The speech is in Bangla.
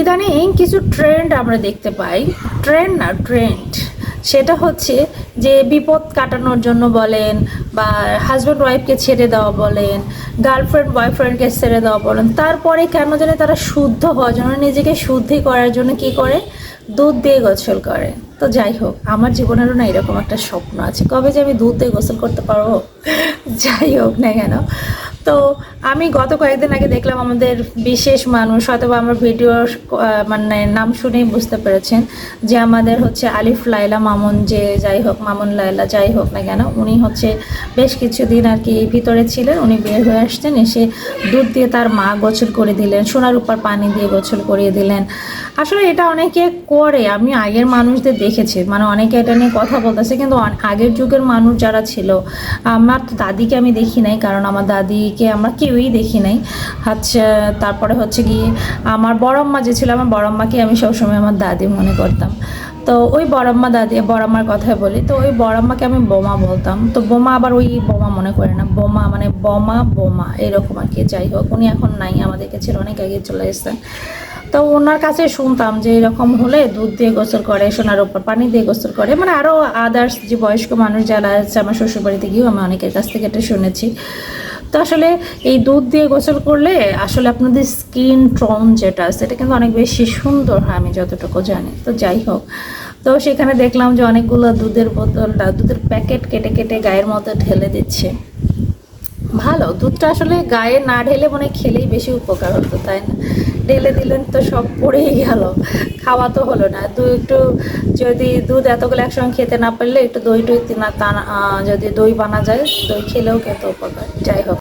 ইদানিং কিছু ট্রেন্ড আমরা দেখতে পাই। ট্রেন্ড না, ট্রেন্ড। সেটা হচ্ছে যে বিপদ কাটানোর জন্য বলেন বা হাজব্যান্ড ওয়াইফকে ছেড়ে দেওয়া বলেন গার্লফ্রেন্ড বয়ফ্রেন্ডকে ছেড়ে দেওয়া বলেন, তারপরে কেন জানি তারা শুদ্ধ হওয়ার জন্য, নিজেকে শুদ্ধি করার জন্য কি করে? দুধ দিয়ে গোসল করে। তো যাই হোক, আমার জীবনেরও না এরকম একটা স্বপ্ন আছে। কবে যে আমি দুধ দিয়ে গোসল করতে পারব? যাই হোক না কেন। তো আমি গত কয়েকদিন আগে দেখলাম আমাদের বিশেষ মানুষ হয়তো বা আমার ভিডিওর মানে নাম শুনেই বুঝতে পেরেছেন যে আমাদের হচ্ছে আলিফ লাইলা মামুন যে যাই হোক, মামুন লাইলা যাই হোক না কেন, উনি হচ্ছে বেশ কিছুদিন আর কি ভিতরে ছিলেন, উনি বের হয়ে আসছেন, এসে দুধ দিয়ে তার মা গোসল করে দিলেন, সোনার উপর পানি দিয়ে গোসল করিয়ে দিলেন। আসলে এটা অনেকে করে, আমি আগের মানুষদের দেখেছি মানে অনেকে এটা নিয়ে কথা বলতেছে, কিন্তু আগের যুগের মানুষ যারা ছিল, আমার তো দাদিকে আমি দেখি নাই, কারণ আমার দাদিকে আমরা কেউই দেখি নাই। হচ্ছে তারপরে হচ্ছে গিয়ে আমার বড়ম্মা যে ছিল, আমার বড়ম্মাকে আমি সবসময় আমার দাদি মনে করতাম। তো ওই বড়ম্মা দাদি বড়ম্মার কথাই বলি, তো ওই বড়ম্মাকে আমি বোমা বলতাম। তো বোমা আবার ওই বোমা মনে করে না, বোমা মানে বোমা বোমা, এরকম আর কি, যাই হোক, উনি এখন নাই, আমাদেরকে ছিল অনেক আগে চলে এসেছেন। তো ওনার কাছে শুনতাম যে এরকম হলে দুধ দিয়ে গোসল করে, সোনার ওপর পানি দিয়ে গোসল করে মানে আরও আদার্স যে বয়স্ক মানুষ যারা আছে, আমার শ্বশুরবাড়িতে গিয়েও আমি অনেকের কাছ থেকে এটা শুনেছি। তো আসলে এই দুধ দিয়ে গোসল করলে আসলে আপনাদের স্কিন টোন যেটা সেটা কিন্তু অনেক বেশি সুন্দর হয় আমি যতটুকু জানি। তো যাই হোক, তো সেখানে দেখলাম যে অনেকগুলো দুধের বোতলটা দুধের প্যাকেট কেটে কেটে গায়ের মধ্যে ঢেলে দিচ্ছে। ভালো, দুধটা আসলে গায়ে না ঢেলে মনে খেলেই বেশি উপকার হতো, তাই না? ঢেলে দিলেন তো সব পড়েই গেল, খাওয়া তো হলো না। দু একটু যদি দুধ এতগুলো একসঙ্গে খেতে না পারলে একটু দই টই না তা যদি দই বানা যায়, দই খেলেও খেতে উপকার। যাই হোক।